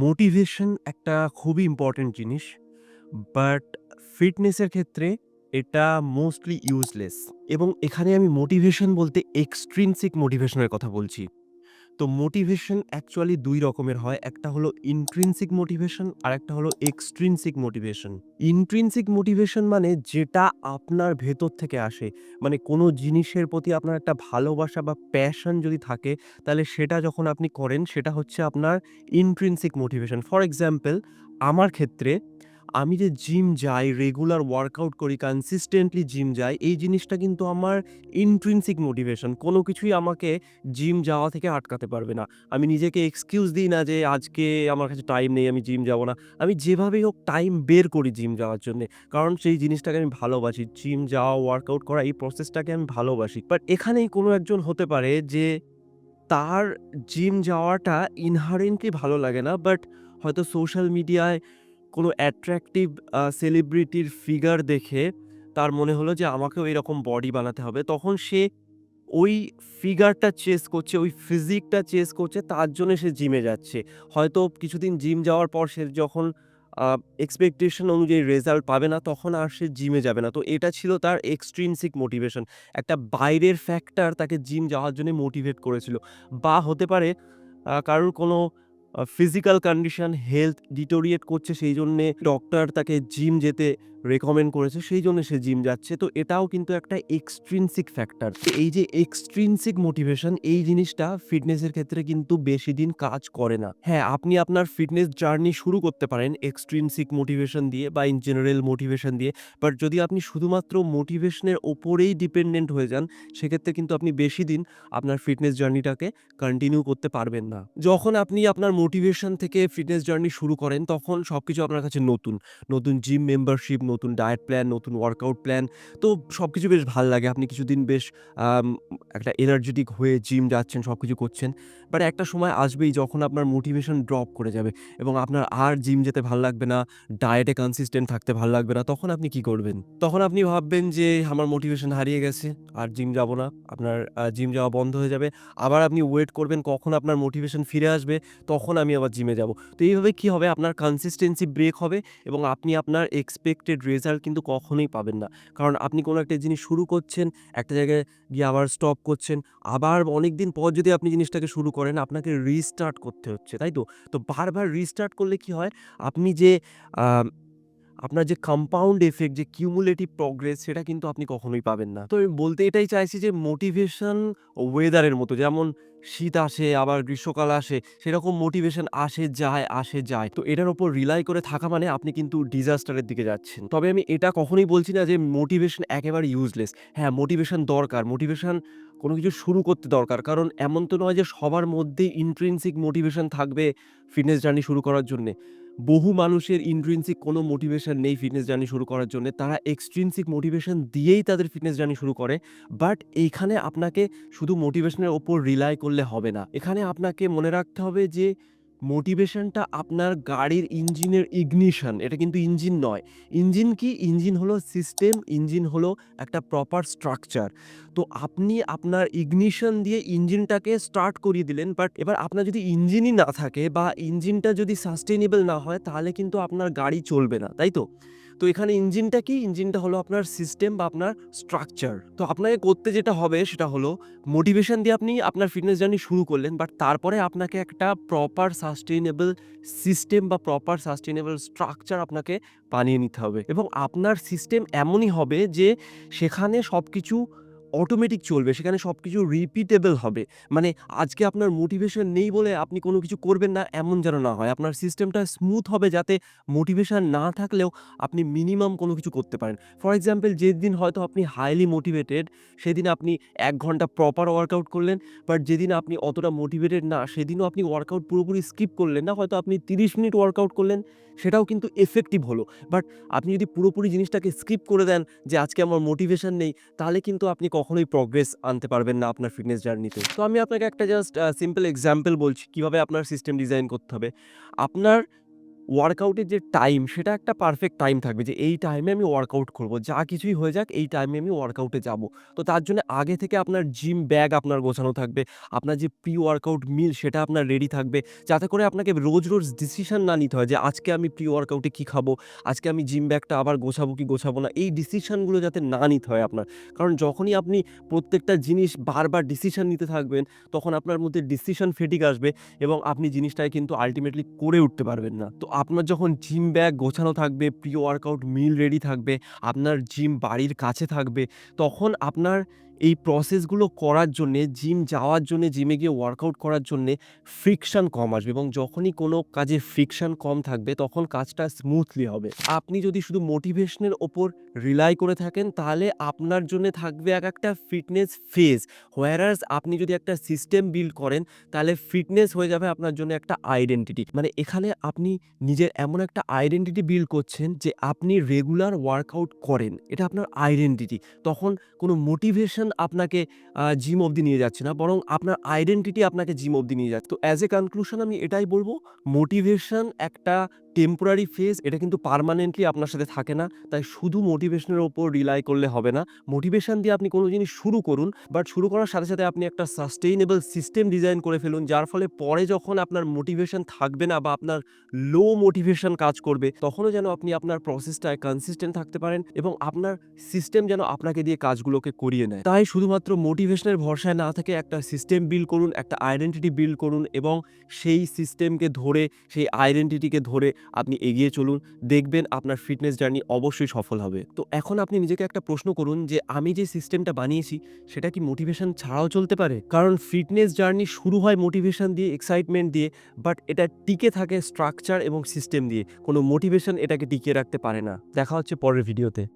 Motivation একটা খুবই important জিনিস। বাট ফিটনেসের ক্ষেত্রে এটা মোস্টলি ইউজলেস এবং এখানে আমি মোটিভেশন বলতে এক্সট্রিনসিক মোটিভেশনের কথা বলছি। তো মোটিভেশন অ্যাকচুয়ালি দুই রকমের হয়। একটা হলো ইন্ট্রিনসিক মোটিভেশন আর একটা হলো এক্সট্রিনসিক মোটিভেশন। ইন্ট্রিনসিক মোটিভেশন মানে যেটা আপনার ভেতর থেকে আসে। মানে কোনো জিনিসের প্রতি আপনার একটা ভালোবাসা বা প্যাশন যদি থাকে, তাহলে সেটা যখন আপনি করেন, সেটা হচ্ছে আপনার ইন্ট্রিনসিক মোটিভেশন। ফর এক্সাম্পল আমার ক্ষেত্রে আমি যে জিম যাই, রেগুলার ওয়ার্কআউট করি, কনসিস্টেন্টলি জিম যাই, এই জিনিসটা কিন্তু আমার ইন্ট্রিনসিক মোটিভেশন। কোনো কিছুই আমাকে জিম যাওয়া থেকে আটকাতে পারবে না। আমি নিজেকে এক্সকিউজ দিই না যে আজকে আমার কাছে টাইম নেই, আমি জিম যাব না। আমি যেভাবেই হোক টাইম বের করি জিম যাওয়ার জন্যে। কারণ সেই জিনিসটাকে আমি ভালোবাসি। জিম যাওয়া, ওয়ার্কআউট করা এই প্রসেসটাকে আমি ভালোবাসি। বাট এখানেই কোনো একজন হতে পারে যে তার জিম যাওয়াটা ইনহারেন্টলি ভালো লাগে না। বাট হয়তো সোশ্যাল মিডিয়ায় কোনো অ্যাট্রাকটিভ সেলিব্রিটির ফিগার দেখে তার মনে হলো যে আমাকেও এরকম বডি বানাতে হবে। তখন সে ওই ফিগারটা চেস করছে, ওই ফিজিকটা চেস করছে তার জন্য সে জিমে যাচ্ছে। হয়তো কিছুদিন জিম যাওয়ার পর সে যখন এক্সপেকটেশন অনুযায়ী রেজাল্ট পাবে না তখন আর সে জিমে যাবে না। তো এটা ছিল তার এক্সট্রিনসিক মোটিভেশন। একটা বাইরের ফ্যাক্টর তাকে জিম যাওয়ার জন্য মোটিভেট করেছিল। বা হতে পারে কারোর কোনো ফিজিক্যাল কন্ডিশন, হেলথ ডিটোরিয়েট করছে সেই জন্যে ডক্টর তাকে জিম যেতে রেকমেন্ড করেছে সেই জন্য সে জিম যাচ্ছে। তো এটাও কিন্তু একটা এক্সট্রিনসিক ফ্যাক্টর। এই যে এক্সট্রিনসিক মোটিভেশন এই জিনিসটা ফিটনেসের ক্ষেত্রে কিন্তু বেশি দিন কাজ করে না। হ্যাঁ, আপনি আপনার ফিটনেস জার্নি শুরু করতে পারেন এক্সট্রিনসিক মোটিভেশন দিয়ে বা ইন জেনারেল মোটিভেশন দিয়ে। বাট যদি আপনি শুধুমাত্র মোটিভেশনের ওপরেই ডিপেন্ডেন্ট হয়ে যান সেক্ষেত্রে কিন্তু আপনি বেশি দিন আপনার ফিটনেস জার্নিটাকে কন্টিনিউ করতে পারবেন না। যখন আপনি আপনার মোটিভেশন থেকে ফিটনেস জার্নি শুরু করেন তখন সবকিছু আপনার কাছে নতুন। নতুন জিম মেম্বারশিপ, নতুন ডায়েট প্ল্যান, নতুন ওয়ার্কআউট প্ল্যান। তো সব কিছু বেশ ভালো লাগে। আপনি কিছুদিন বেশ একটা এনার্জেটিক হয়ে জিম যাচ্ছেন, সব কিছু করছেন। বাট একটা সময় আসবেই যখন আপনার মোটিভেশন ড্রপ করে যাবে এবং আপনার আর জিম যেতে ভালো লাগবে না, ডায়েটে কনসিস্টেন্ট থাকতে ভালো লাগবে না। তখন আপনি কি করবেন? তখন আপনি ভাববেন যে আমার মোটিভেশন হারিয়ে গেছে, আর জিম যাব না। আপনার জিম যাওয়া বন্ধ হয়ে যাবে। আবার আপনি ওয়েট করবেন কখন আপনার মোটিভেশন ফিরে আসবে, তখন আমি আবার জিমে যাব। তো এইভাবে কি হবে আপনার কনসিস্টেন্সি ব্রেক হবে এবং আপনি আপনার এক্সপেক্টেড রেজাল্ট কিন্তু কখনোই পাবেন না। কারণ আপনি কোনো একটা জিনিস শুরু করছেন, একটা জায়গায় গিয়ে আবার স্টপ করছেন। আবার অনেক দিন পর যদি আপনি জিনিসটাকে শুরু করেন আপনাকে রিস্টার্ট করতে হচ্ছে, তাই তো? তো বারবার রিস্টার্ট করলে কি হয়? আপনি যে আপনার যে কম্পাউন্ড এফেক্ট যে কিউমুলেটিভ প্রগ্রেস সেটা কিন্তু আপনি কখনোই পাবেন না। তো আমি বলতে এটাই চাইছি যে মোটিভেশন ওয়েদারের মতো যেমন শীত আসে আবার গ্রীষ্মকাল আসে সেরকম মোটিভেশন আসে যায়, আসে যায়। তো এটার উপর রিলাই করে থাকা মানে আপনি কিন্তু ডিজাস্টারের দিকে যাচ্ছেন। তবে আমি এটা কখনোই বলছি না যে মোটিভেশন একেবারে ইউজলেস। হ্যাঁ, মোটিভেশন দরকার। মোটিভেশন কোনো কিছু শুরু করতে দরকার। কারণ এমন তো নয় যে সবার মধ্যেই ইন্ট্রিনসিক মোটিভেশন থাকবে ফিটনেস জার্নি শুরু করার জন্যে। বহু মানুষের ইন্ট্রিনসিক কোনো মোটিভেশন নেই ফিটনেস জার্নি শুরু করার জন্য তারা এক্সট্রিনসিক মোটিভেশন দিয়েই তাদের ফিটনেস জার্নি শুরু করে। বাট এইখানে আপনাকে শুধু মোটিভেশনের ওপর রিলাই করলে হবে না। এখানে আপনাকে মনে রাখতে হবে যে মোটিভেশনটা আপনার গাড়ির ইঞ্জিনের ইগনিশন। এটা কিন্তু ইঞ্জিন নয়। ইঞ্জিন কি? ইঞ্জিন হলো সিস্টেম, ইঞ্জিন হলো একটা প্রপার স্ট্রাকচার। তো আপনি আপনার ইগনিশন দিয়ে ইঞ্জিনটাকে স্টার্ট করিয়ে দিলেন। বাট এবার আপনার যদি ইঞ্জিনই না থাকে বা ইঞ্জিনটা যদি সাস্টেনেবল না হয় তাহলে কিন্তু আপনার গাড়ি চলবে না, তাই তো? তো এখানে ইঞ্জিনটা কি? ইঞ্জিনটা হলো আপনার সিস্টেম বা আপনার স্ট্রাকচার। তো আপনাকে করতে যেটা হবে সেটা হলো মোটিভেশন দিয়ে আপনি আপনার ফিটনেস জার্নি শুরু করলেন। বাট তারপরে আপনাকে একটা প্রপার সাস্টেইনেবল সিস্টেম বা প্রপার সাস্টেইনেবল স্ট্রাকচার আপনাকে বানিয়ে নিতে হবে এবং আপনার সিস্টেম এমনই হবে যে সেখানে সবকিছু অটোমেটিক চলবে। সেখানে সব কিছু রিপিটেবল হবে। মানে আজকে আপনার মোটিভেশন নেই বলে আপনি কোনো কিছু করবেন না, এমন যেন না হয়। আপনার সিস্টেমটা স্মুথ হবে যাতে মোটিভেশন না থাকলেও আপনি মিনিমাম কোনো কিছু করতে পারেন। ফর এক্সাম্পল যেদিন হয়তো আপনি হাইলি মোটিভেটেড সেদিন আপনি এক ঘণ্টা প্রপার ওয়ার্কআউট করলেন। বাট যেদিন আপনি অতটা মোটিভেটেড না, সেদিনও আপনি ওয়ার্কআউট পুরোপুরি স্কিপ করলেন না। হয়তো আপনি ৩০ মিনিট ওয়ার্কআউট করলেন, সেটাও কিন্তু এফেক্টিভ হলো। বাট আপনি যদি পুরোপুরি জিনিসটাকে স্কিপ করে দেন যে আজকে আমার মোটিভেশন নেই, তাহলে কিন্তু আপনি কখনোই প্রগ্রেস আনতে পারবেন না আপনার ফিটনেস জার্নিতে। তো আমি আপনাকে একটা জাস্ট সিম্পল এক্সাম্পল বলছি কীভাবে আপনার সিস্টেম ডিজাইন করতে হবে। আপনার ওয়ার্কআউটের যে টাইম সেটা একটা পারফেক্ট টাইম থাকবে যে এই টাইমে আমি ওয়ার্কআউট করব। যা কিছুই হয়ে যাক এই টাইমে আমি ওয়ার্কআউটে যাব। তো তার জন্য আগে থেকে আপনার জিম ব্যাগ আপনার গোছানো থাকবে। আপনার যে প্রি ওয়ার্কআউট মিল সেটা আপনার রেডি থাকবে। যাতে করে আপনাকে রোজ, রোজ ডিসিশন না নিতে হয় যে আজকে আমি প্রি ওয়ার্কআউটে কী খাব? আজকে আমি জিম ব্যাগটা আবার গোছাবো কি গোছাবো না? এই ডিসিশনগুলো যাতে না নিতে হয় আপনার। কারণ যখনই আপনি প্রত্যেকটা জিনিস বারবার ডিসিশন নিতে থাকবেন, তখন আপনার মধ্যে ডিসিশন ফেটিক আসবে এবং আপনি জিনিসটাকে কিন্তু আল্টিমেটলি করে উঠতে পারবেন না। তো আপনার যখন জিম ব্যাগ গোছানো থাকবে, প্রি ওয়ার্কআউট মিল রেডি থাকবে, আপনার জিম বাড়ির কাছে থাকবে, তখন আপনার এই প্রসেসগুলো করার জন্যে, জিম যাওয়ার জন্যে, জিমে গিয়ে ওয়ার্কআউট করার জন্যে ফ্রিকশন কম আসবে এবং যখনই কোনো কাজে ফ্রিকশন কম থাকবে, তখন কাজটা স্মুথলি হবে। আপনি যদি শুধু মোটিভেশনের ওপর রিলাই করে থাকেন, তাহলে আপনার জন্যে থাকবে এক একটা ফিটনেস ফেজ। হোয়ারাস আপনি যদি একটা সিস্টেম বিল্ড করেন, তাহলে ফিটনেস হয়ে যাবে আপনার জন্য একটা আইডেন্টিটি। মানে এখানে আপনি নিজের এমন একটা আইডেন্টিটি বিল্ড করছেন যে আপনি রেগুলার ওয়ার্কআউট করেন। এটা আপনার আইডেন্টিটি। তখন কোনো মোটিভেশন আপনাকে জিম অবধি নিয়ে যাচ্ছে না। বরং আপনার আইডেন্টিটি আপনাকে জিম অবধি নিয়ে যাচ্ছে। তো অ্যাজ এ কনক্লুশন আমি এটাই বলব মোটিভেশন একটা টেম্পোরারি ফেজ। এটা কিন্তু পার্মানেন্টলি আপনার সাথে থাকে না। তাই শুধু মোটিভেশনের ওপর রিলাই করলে হবে না। মোটিভেশন দিয়ে আপনি কোনো জিনিস শুরু করুন। বাট শুরু করার সাথে, সাথে আপনি একটা সাস্টেইনেবল সিস্টেম ডিজাইন করে ফেলুন। যার ফলে পরে যখন আপনার মোটিভেশন থাকবে না বা আপনার লো মোটিভেশন কাজ করবে, তখনও যেন আপনি আপনার প্রসেসটায় কনসিস্টেন্ট থাকতে পারেন এবং আপনার সিস্টেম যেন আপনাকে দিয়ে কাজগুলোকে করিয়ে নেয়। তাই শুধুমাত্র মোটিভেশনের ভরসায় না থেকে একটা সিস্টেম বিল্ড করুন, একটা আইডেন্টিটি বিল্ড করুন এবং সেই সিস্টেমকে ধরে, সেই আইডেন্টিটিকে ধরে আপনি এগিয়ে চলুন। দেখবেন আপনার ফিটনেস জার্নি অবশ্যই সফল হবে। তো এখন আপনি নিজেকে একটা প্রশ্ন করুন যে আমি যে সিস্টেমটা বানিয়েছি, সেটা কি মোটিভেশন ছাড়াও চলতে পারে? কারণ ফিটনেস জার্নি শুরু হয় মোটিভেশন দিয়ে, এক্সাইটমেন্ট দিয়ে। বাট এটা টিকে থাকে স্ট্রাকচার এবং সিস্টেম দিয়ে। কোনো মোটিভেশন এটাকে টিকিয়ে রাখতে পারে না। দেখা হচ্ছে পরের ভিডিওতে।